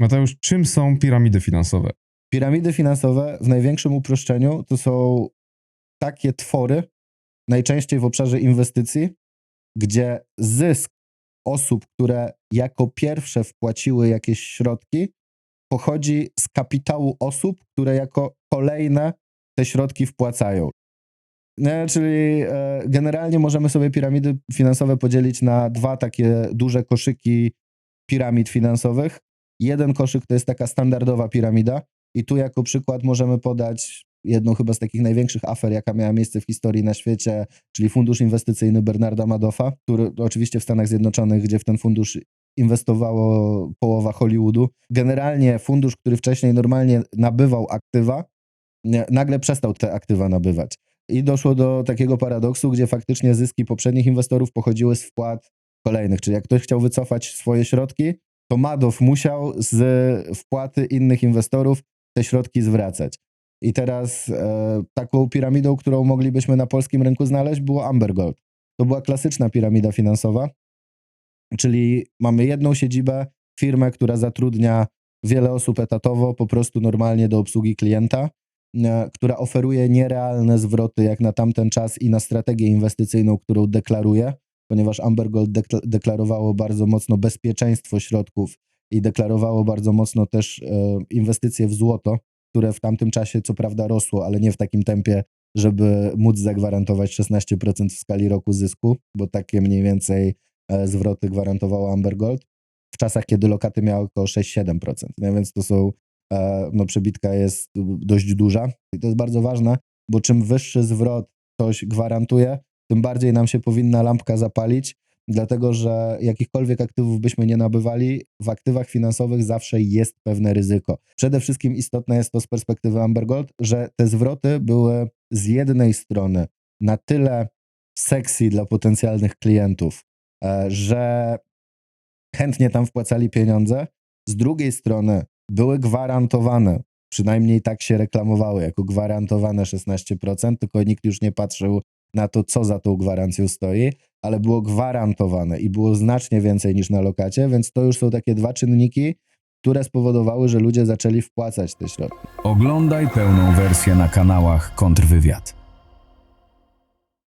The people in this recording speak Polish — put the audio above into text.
Mateusz, czym są piramidy finansowe? Piramidy finansowe w największym uproszczeniu to są takie twory, najczęściej w obszarze inwestycji, gdzie zysk osób, które jako pierwsze wpłaciły jakieś środki, pochodzi z kapitału osób, które jako kolejne te środki wpłacają. Nie, czyli e, generalnie możemy sobie piramidy finansowe podzielić na dwa takie duże koszyki piramid finansowych. Jeden koszyk to jest taka standardowa piramida, i tu jako przykład możemy podać jedną chyba z takich największych afer, jaka miała miejsce w historii na świecie, czyli fundusz inwestycyjny Bernarda Madoffa, który oczywiście w Stanach Zjednoczonych, gdzie w ten fundusz inwestowało połowa Hollywoodu. Generalnie fundusz, który wcześniej normalnie nabywał aktywa, nagle przestał te aktywa nabywać. I doszło do takiego paradoksu, gdzie faktycznie zyski poprzednich inwestorów pochodziły z wpłat kolejnych. Czyli jak ktoś chciał wycofać swoje środki, to Madoff musiał z wpłaty innych inwestorów te środki zwracać. I teraz e, taką piramidą, którą moglibyśmy na polskim rynku znaleźć, było Amber Gold. To była klasyczna piramida finansowa, czyli mamy jedną siedzibę, firmę, która zatrudnia wiele osób etatowo, po prostu normalnie do obsługi klienta, e, która oferuje nierealne zwroty jak na tamten czas i na strategię inwestycyjną, którą deklaruje, ponieważ Amber Gold dekla- deklarowało bardzo mocno bezpieczeństwo środków i deklarowało bardzo mocno też e, inwestycje w złoto, które w tamtym czasie co prawda rosło, ale nie w takim tempie, żeby móc zagwarantować 16% w skali roku zysku, bo takie mniej więcej e, zwroty gwarantowało Amber Gold w czasach, kiedy lokaty miały około 6-7%. Nie? Więc to są, e, no przebitka jest dość duża i to jest bardzo ważne, bo czym wyższy zwrot ktoś gwarantuje, tym bardziej nam się powinna lampka zapalić, dlatego że jakichkolwiek aktywów byśmy nie nabywali, w aktywach finansowych zawsze jest pewne ryzyko. Przede wszystkim istotne jest to z perspektywy Amber Gold, że te zwroty były z jednej strony na tyle sexy dla potencjalnych klientów, e, że chętnie tam wpłacali pieniądze, z drugiej strony były gwarantowane, przynajmniej tak się reklamowały, jako gwarantowane 16%, tylko nikt już nie patrzył na to, co za tą gwarancją stoi, ale było gwarantowane i było znacznie więcej niż na lokacie, więc to już są takie dwa czynniki, które spowodowały, że ludzie zaczęli wpłacać te środki. Oglądaj pełną wersję na kanałach Kontrwywiad.